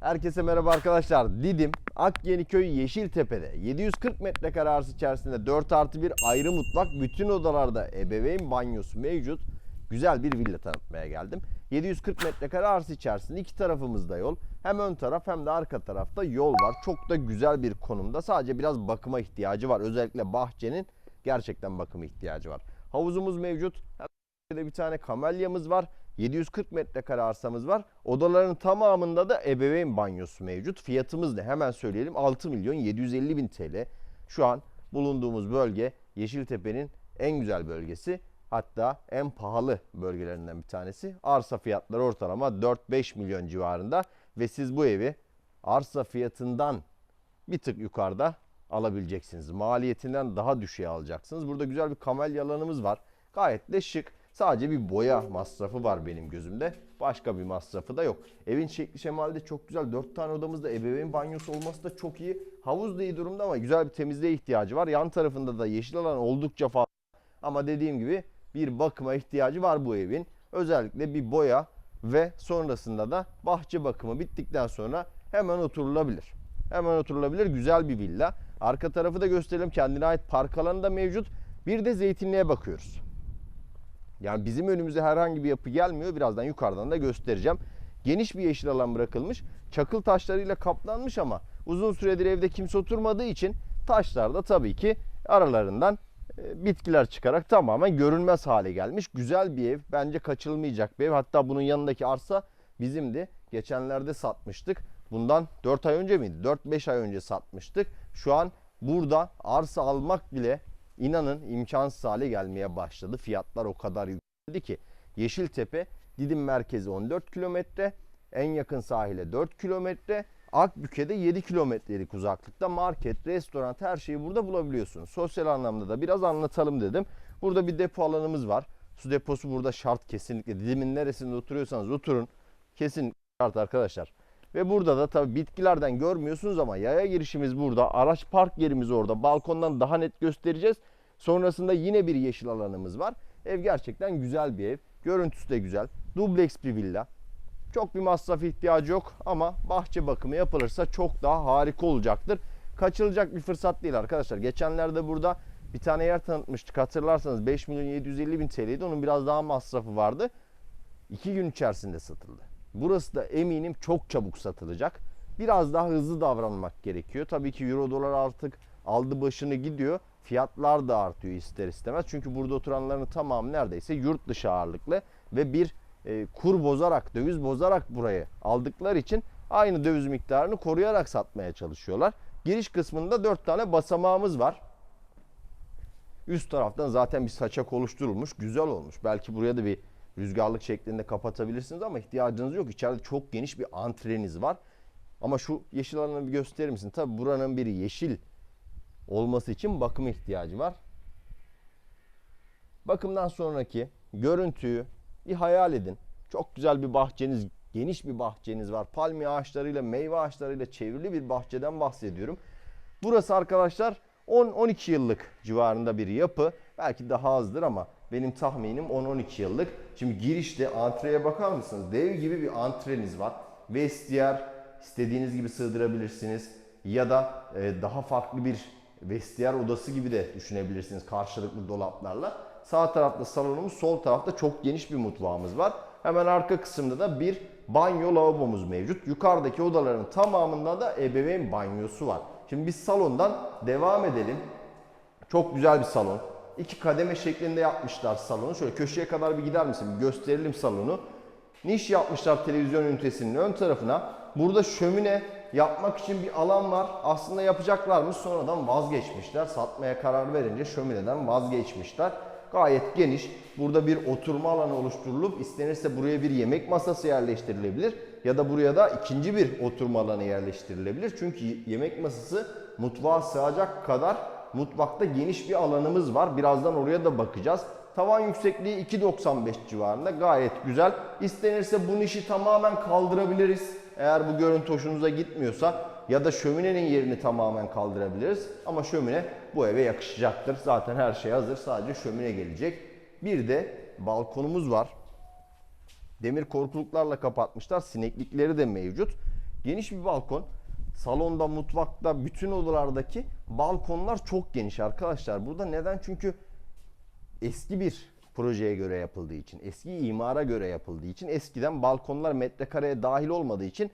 Herkese merhaba arkadaşlar. Didim, Akyeniköy, Yeşiltepe'de 740 metrekare arsa içerisinde 4 artı bir ayrı mutfak, bütün odalarda ebeveyn banyosu mevcut. Güzel bir villa tanıtmaya geldim. 740 metrekare arsa içerisinde iki tarafımızda yol. Hem ön taraf hem de arka tarafta yol var. Çok da güzel bir konumda. Sadece biraz bakıma ihtiyacı var. Özellikle bahçenin gerçekten bakıma ihtiyacı var. Havuzumuz mevcut. De bir tane kamelyamız var. 740 metrekare arsamız var. Odaların tamamında da ebeveyn banyosu mevcut. Fiyatımız ne? Hemen söyleyelim. 6 milyon 750 bin TL. Şu an bulunduğumuz bölge Yeşiltepe'nin en güzel bölgesi. Hatta en pahalı bölgelerinden bir tanesi. Arsa fiyatları ortalama 4-5 milyon civarında. Ve siz bu evi arsa fiyatından bir tık yukarıda alabileceksiniz. Maliyetinden daha düşüğe alacaksınız. Burada güzel bir kamelya alanımız var. Gayet de şık. Sadece bir boya masrafı var benim gözümde. Başka bir masrafı da yok. Evin şekli şemali de çok güzel. 4 tane odamızda ebeveyn banyosu olması da çok iyi. Havuz da iyi durumda ama güzel bir temizliğe ihtiyacı var. Yan tarafında da yeşil alan oldukça fazla. Ama dediğim gibi bir bakıma ihtiyacı var bu evin. Özellikle bir boya ve sonrasında da bahçe bakımı bittikten sonra hemen oturulabilir. Hemen oturulabilir güzel bir villa. Arka tarafı da gösterelim. Kendine ait park alanı da mevcut. Bir de zeytinliğe bakıyoruz. Yani bizim önümüze herhangi bir yapı gelmiyor. Birazdan yukarıdan da göstereceğim. Geniş bir yeşil alan bırakılmış. Çakıl taşlarıyla kaplanmış ama uzun süredir evde kimse oturmadığı için taşlar da tabii ki aralarından e, bitkiler çıkarak tamamen görünmez hale gelmiş. Güzel bir ev. Bence kaçılmayacak bir ev. Hatta bunun yanındaki arsa bizimdi. Geçenlerde satmıştık. Bundan 4 ay önce miydi? 4-5 ay önce satmıştık. Şu an burada arsa almak bile inanın imkansız hale gelmeye başladı. Fiyatlar o kadar yükseldi ki. Yeşiltepe Didim merkezi 14 kilometre, en yakın sahile 4 kilometre, Akbük'e 7 kilometrelik uzaklıkta market, restoran her şeyi burada bulabiliyorsunuz. Sosyal anlamda da biraz anlatalım dedim. Burada bir depo alanımız var. Su deposu burada şart kesinlikle. Didim'in neresinde oturuyorsanız oturun. Kesin şart arkadaşlar. Ve burada da tabii bitkilerden görmüyorsunuz ama yaya girişimiz burada. Araç park yerimiz orada. Balkondan daha net göstereceğiz. Sonrasında yine bir yeşil alanımız var. Ev gerçekten güzel bir ev. Görüntüsü de güzel. Dubleks bir villa. Çok bir masraf ihtiyacı yok ama bahçe bakımı yapılırsa çok daha harika olacaktır. Kaçılacak bir fırsat değil arkadaşlar. Geçenlerde burada bir tane yer tanıtmıştık. Hatırlarsanız 5 milyon 750 bin TL'ydi. Onun biraz daha masrafı vardı. 2 gün içerisinde satıldı. Burası da eminim çok çabuk satılacak. Biraz daha hızlı davranmak gerekiyor. Tabii ki euro dolar artık aldı başını gidiyor. Fiyatlar da artıyor ister istemez. Çünkü burada oturanların tamamı neredeyse yurt dışı ağırlıklı ve bir e, kur bozarak, döviz bozarak burayı aldıkları için aynı döviz miktarını koruyarak satmaya çalışıyorlar. Giriş kısmında 4 tane basamağımız var. Üst taraftan zaten bir saçak oluşturulmuş. Güzel olmuş. Belki buraya da bir rüzgarlık şeklinde kapatabilirsiniz ama ihtiyacınız yok. İçeride çok geniş bir antreniz var. Ama şu yeşil alanı bir gösterir misin? Tabi buranın bir yeşil olması için bakım ihtiyacı var. Bakımdan sonraki görüntüyü bir hayal edin. Çok güzel bir bahçeniz, geniş bir bahçeniz var. Palmiye ağaçlarıyla, meyve ağaçlarıyla çevrili bir bahçeden bahsediyorum. Burası arkadaşlar 10-12 yıllık civarında bir yapı. Belki daha azdır ama benim tahminim 10-12 yıllık. Şimdi girişte antreye bakar mısınız? Dev gibi bir antreniz var. Vestiyer istediğiniz gibi sığdırabilirsiniz. Ya da e, daha farklı bir vestiyer odası gibi de düşünebilirsiniz karşılıklı dolaplarla. Sağ tarafta salonumuz, sol tarafta çok geniş bir mutfağımız var. Hemen arka kısımda da bir banyo lavabomuz mevcut. Yukarıdaki odaların tamamında da ebeveyn banyosu var. Şimdi biz salondan devam edelim. Çok güzel bir salon. İki kademe şeklinde yapmışlar salonu. Şöyle köşeye kadar bir gider misin? Bir gösterelim salonu. Niş yapmışlar televizyon ünitesinin ön tarafına. Burada şömine yapmak için bir alan var. Aslında yapacaklarmış sonradan vazgeçmişler. Satmaya karar verince şömineden vazgeçmişler. Gayet geniş. Burada bir oturma alanı oluşturulup istenirse buraya bir yemek masası yerleştirilebilir. Ya da buraya da ikinci bir oturma alanı yerleştirilebilir. Çünkü yemek masası mutfağa sığacak kadar mutfakta geniş bir alanımız var. Birazdan oraya da bakacağız. Tavan yüksekliği 2.95 civarında gayet güzel. İstenirse bu nişi tamamen kaldırabiliriz. Eğer bu görüntü hoşunuza gitmiyorsa ya da şöminenin yerini tamamen kaldırabiliriz. Ama şömine bu eve yakışacaktır. Zaten her şey hazır. Sadece şömine gelecek. Bir de balkonumuz var. Demir korkuluklarla kapatmışlar. Sineklikleri de mevcut. Geniş bir balkon. Salonda, mutfakta, bütün odalardaki balkonlar çok geniş arkadaşlar. Burada neden? Çünkü eski bir projeye göre yapıldığı için, eski imara göre yapıldığı için eskiden balkonlar metrekareye dahil olmadığı için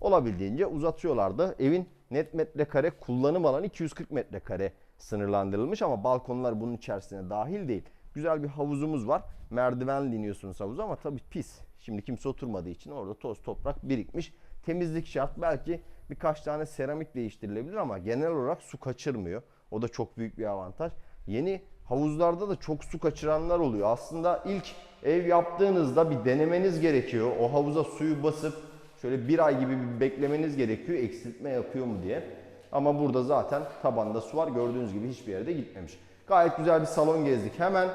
olabildiğince uzatıyorlardı. Evin net metrekare kullanım alanı 240 metrekare sınırlandırılmış ama balkonlar bunun içerisine dahil değil. Güzel bir havuzumuz var. Merdivenle iniyorsunuz havuza ama tabii pis. Şimdi kimse oturmadığı için orada toz toprak birikmiş. Temizlik şart. Belki birkaç tane seramik değiştirilebilir ama genel olarak su kaçırmıyor. O da çok büyük bir avantaj. Yeni havuzlarda da çok su kaçıranlar oluyor. Aslında ilk ev yaptığınızda bir denemeniz gerekiyor. O havuza suyu basıp şöyle bir ay gibi bir beklemeniz gerekiyor. Eksiltme yapıyor mu diye. Ama burada zaten tabanda su var. Gördüğünüz gibi hiçbir yere de gitmemiş. Gayet güzel bir salon gezdik. Hemen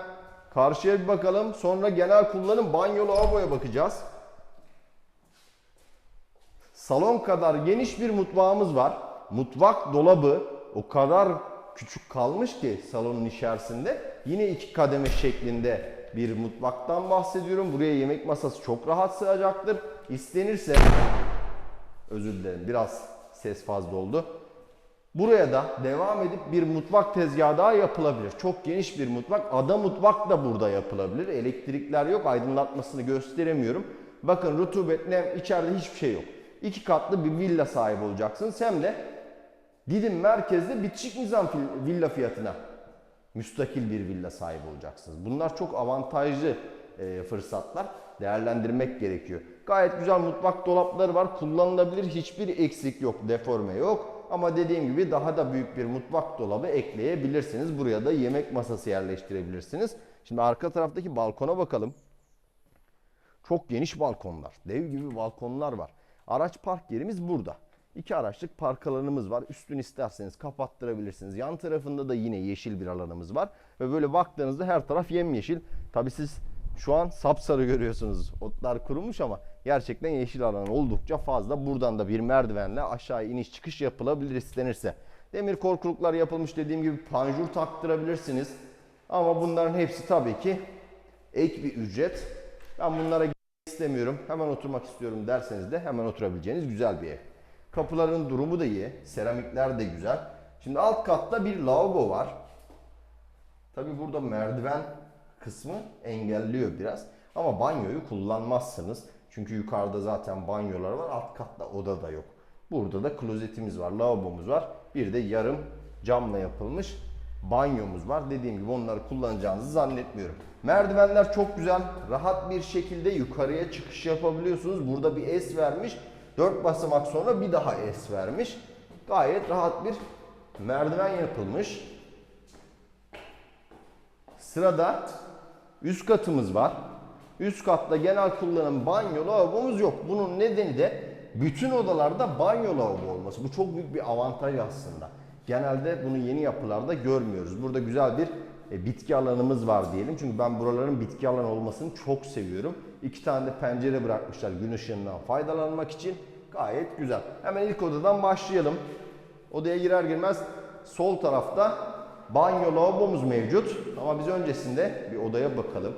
karşıya bir bakalım. Sonra genel kullanım banyo lavaboya bakacağız. Salon kadar geniş bir mutfağımız var. Mutfak dolabı o kadar küçük kalmış ki salonun içerisinde. Yine iki kademe şeklinde bir mutfaktan bahsediyorum. Buraya yemek masası çok rahat sığacaktır. İstenirse özür dilerim biraz ses fazla oldu. Buraya da devam edip bir mutfak tezgahı daha yapılabilir. Çok geniş bir mutfak. Ada mutfak da burada yapılabilir. Elektrikler yok. Aydınlatmasını gösteremiyorum. Bakın rutubet, nem içeride hiçbir şey yok. İki katlı bir villa sahibi olacaksınız. Hem de Didim merkezde bitişik nizam villa fiyatına müstakil bir villa sahibi olacaksınız. Bunlar çok avantajlı e, fırsatlar. Değerlendirmek gerekiyor. Gayet güzel mutfak dolapları var. Kullanılabilir. Hiçbir eksik yok. Deforme yok. Ama dediğim gibi daha da büyük bir mutfak dolabı ekleyebilirsiniz. Buraya da yemek masası yerleştirebilirsiniz. Şimdi arka taraftaki balkona bakalım. Çok geniş balkonlar. Dev gibi balkonlar var. Araç park yerimiz burada. İki araçlık park alanımız var. Üstünü isterseniz kapattırabilirsiniz. Yan tarafında da yine yeşil bir alanımız var. Ve böyle baktığınızda her taraf yemyeşil. Tabi siz şu an sapsarı görüyorsunuz. Otlar kurumuş ama gerçekten yeşil alan oldukça fazla. Buradan da bir merdivenle aşağı iniş çıkış yapılabilir istenirse. Demir korkuluklar yapılmış dediğim gibi panjur taktırabilirsiniz. Ama bunların hepsi tabii ki ek bir ücret. Ben bunlara istemiyorum. Hemen oturmak istiyorum derseniz de hemen oturabileceğiniz güzel bir ev. Kapıların durumu da iyi. Seramikler de güzel. Şimdi alt katta bir lavabo var. Tabi burada merdiven kısmı engelliyor biraz. Ama banyoyu kullanmazsınız. Çünkü yukarıda zaten banyolar var. Alt katta oda da yok. Burada da klozetimiz var, lavabomuz var. Bir de yarım camla yapılmış banyomuz var. Dediğim gibi onları kullanacağınızı zannetmiyorum. Merdivenler çok güzel. Rahat bir şekilde yukarıya çıkış yapabiliyorsunuz. Burada bir es vermiş. 4 basamak sonra bir daha es vermiş. Gayet rahat bir merdiven yapılmış. Sırada üst katımız var. Üst katta genel kullanım banyo lavabomuz yok. Bunun nedeni de bütün odalarda banyo lavabo olması. Bu çok büyük bir avantaj aslında. Genelde bunu yeni yapılarda görmüyoruz. Burada güzel bir e, bitki alanımız var diyelim. Çünkü ben buraların bitki alanı olmasını çok seviyorum. İki tane de pencere bırakmışlar gün ışığından faydalanmak için. Gayet güzel. Hemen ilk odadan başlayalım. Odaya girer girmez sol tarafta banyo lavabomuz mevcut. Ama biz öncesinde bir odaya bakalım.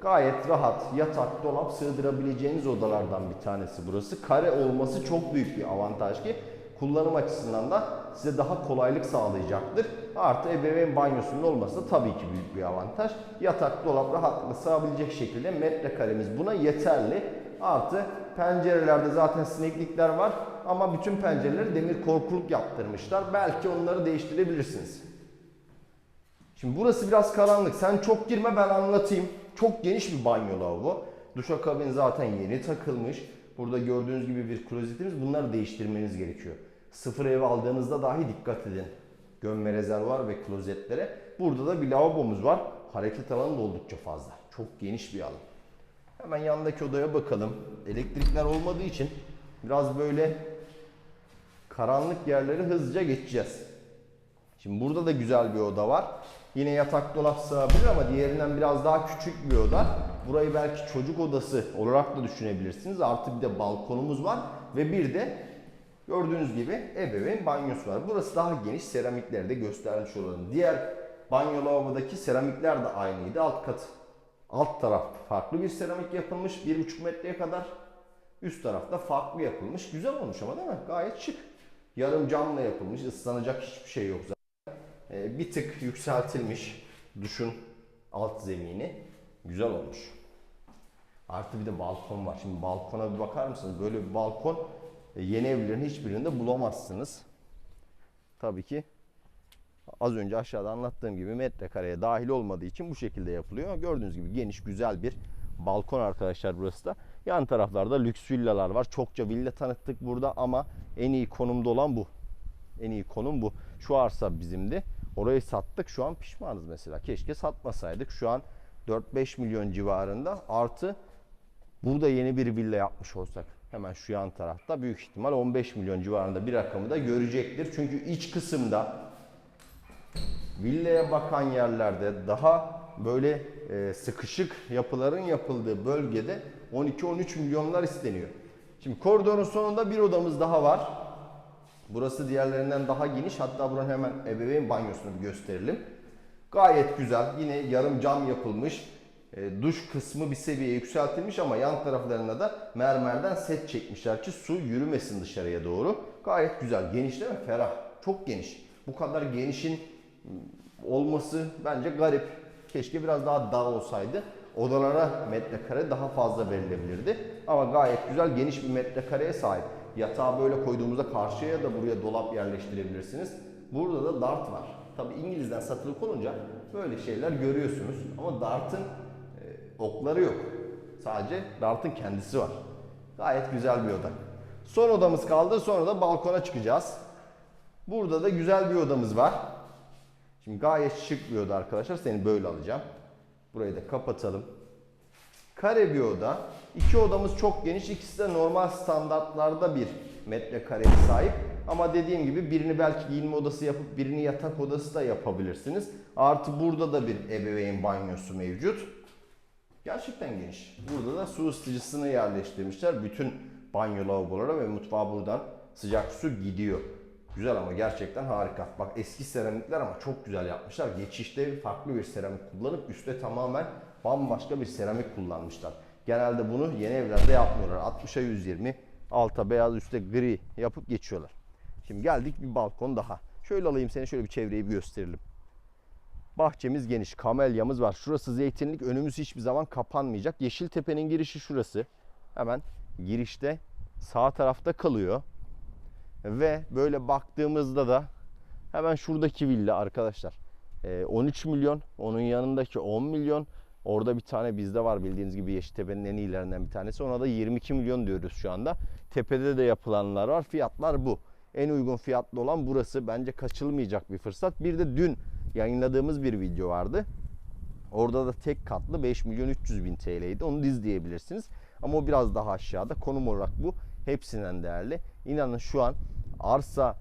Gayet rahat yatak, dolap sığdırabileceğiniz odalardan bir tanesi burası. Kare olması çok büyük bir avantaj ki kullanım açısından da size daha kolaylık sağlayacaktır. Artı ebeveyn banyosunun olması da tabii ki büyük bir avantaj. Yatak, dolap rahatlıkla sığabilecek şekilde metrekaremiz buna yeterli. Artı pencerelerde zaten sineklikler var ama bütün pencereleri demir korkuluk yaptırmışlar. Belki onları değiştirebilirsiniz. Şimdi burası biraz karanlık. Sen çok girme ben anlatayım. Çok geniş bir banyo lavabo. Duşakabin zaten yeni takılmış. Burada gördüğünüz gibi bir klozetimiz. Bunları değiştirmeniz gerekiyor. Sıfır ev aldığınızda dahi dikkat edin. Gömme rezervuar ve klozetlere. Burada da bir lavabomuz var. Hareket alanı da oldukça fazla. Çok geniş bir alan. Hemen yandaki odaya bakalım. Elektrikler olmadığı için biraz böyle karanlık yerleri hızlıca geçeceğiz. Şimdi burada da güzel bir oda var. Yine yatak dolap sığabilir ama diğerinden biraz daha küçük bir oda. Burayı belki çocuk odası olarak da düşünebilirsiniz. Artı bir de balkonumuz var ve bir de gördüğünüz gibi ebeveyn banyosu var. Burası daha geniş seramikleri de göstermiş olalım. Diğer banyo lavabodaki seramikler de aynıydı. Alt kat alt taraf farklı bir seramik yapılmış 1,5 metreye kadar. Üst tarafta farklı yapılmış. Güzel olmuş ama değil mi? Gayet şık. Yarım camla yapılmış. ıslanacak hiçbir şey yok zaten. Ee, bir tık yükseltilmiş duşun alt zemini. Güzel olmuş. Artı bir de balkon var. Şimdi balkona bir bakar mısınız? Böyle bir balkon yeni evlerin hiçbirinde bulamazsınız. Tabii ki az önce aşağıda anlattığım gibi metrekareye dahil olmadığı için bu şekilde yapılıyor. Gördüğünüz gibi geniş güzel bir balkon arkadaşlar burası da. Yan taraflarda lüks villalar var. Çokça villa tanıttık burada ama en iyi konumda olan bu. En iyi konum bu. Şu arsa bizimdi. Orayı sattık. Şu an pişmanız mesela. Keşke satmasaydık. Şu an 4-5 milyon civarında artı burada yeni bir villa yapmış olsak hemen şu yan tarafta büyük ihtimal 15 milyon civarında bir rakamı da görecektir. Çünkü iç kısımda villaya bakan yerlerde daha böyle e, sıkışık yapıların yapıldığı bölgede 12-13 milyonlar isteniyor. Şimdi koridorun sonunda bir odamız daha var. Burası diğerlerinden daha geniş. Hatta buranın hemen ebeveyn banyosunu bir gösterelim. Gayet güzel. Yine yarım cam yapılmış. E, duş kısmı bir seviye yükseltilmiş ama yan taraflarına da mermerden set çekmişler ki su yürümesin dışarıya doğru. Gayet güzel. Geniş değil mi? Ferah. Çok geniş. Bu kadar genişin olması bence garip. Keşke biraz daha dar olsaydı. Odalara metrekare daha fazla verilebilirdi. Ama gayet güzel geniş bir metrekareye sahip. Yatağı böyle koyduğumuzda karşıya da buraya dolap yerleştirebilirsiniz. Burada da dart var. Tabi İngiliz'den satılık olunca böyle şeyler görüyorsunuz. Ama dartın okları yok. Sadece dartın kendisi var. Gayet güzel bir oda. Son odamız kaldı. Sonra da balkona çıkacağız. Burada da güzel bir odamız var. Şimdi gayet şık bir oda arkadaşlar. Seni böyle alacağım. Burayı da kapatalım. Kare bir oda. İki odamız çok geniş. İkisi de normal standartlarda bir metrekareye sahip. Ama dediğim gibi birini belki giyinme odası yapıp birini yatak odası da yapabilirsiniz. Artı burada da bir ebeveyn banyosu mevcut. Gerçekten geniş. Burada da su ısıtıcısını yerleştirmişler. Bütün banyo lavabolara ve mutfağa buradan sıcak su gidiyor. Güzel ama gerçekten harika. Bak eski seramikler ama çok güzel yapmışlar. Geçişte farklı bir seramik kullanıp üstte tamamen bambaşka bir seramik kullanmışlar. Genelde bunu yeni evlerde yapmıyorlar. 60'a 120, alta beyaz üstte gri yapıp geçiyorlar. Şimdi geldik bir balkon daha. Şöyle alayım seni şöyle bir çevreyi bir gösterelim. Bahçemiz geniş, kamelyamız var. Şurası zeytinlik, önümüz hiçbir zaman kapanmayacak. Yeşiltepe'nin girişi şurası. Hemen girişte sağ tarafta kalıyor. Ve böyle baktığımızda da hemen şuradaki villa arkadaşlar. Ee, 13 milyon, onun yanındaki 10 milyon. Orada bir tane bizde var bildiğiniz gibi Yeşiltepe'nin en iyilerinden bir tanesi. Ona da 22 milyon diyoruz şu anda. Tepede de yapılanlar var. Fiyatlar bu. En uygun fiyatlı olan burası. Bence kaçılmayacak bir fırsat. Bir de dün yayınladığımız bir video vardı. Orada da tek katlı 5 milyon 300 bin TL'ydi. Onu da izleyebilirsiniz. Ama o biraz daha aşağıda. Konum olarak bu. Hepsinden değerli. İnanın şu an arsa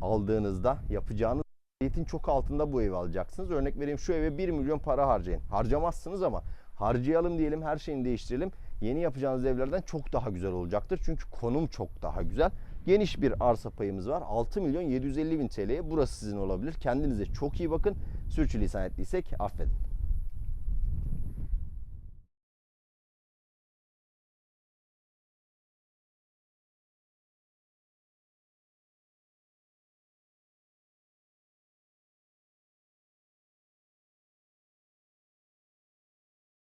aldığınızda yapacağınız maliyetin çok altında bu evi alacaksınız. Örnek vereyim şu eve 1 milyon para harcayın. Harcamazsınız ama harcayalım diyelim her şeyini değiştirelim. Yeni yapacağınız evlerden çok daha güzel olacaktır. Çünkü konum çok daha güzel. Geniş bir arsa payımız var. 6 milyon 750 bin TL'ye burası sizin olabilir. Kendinize çok iyi bakın. Sürçülisan ettiysek affedin.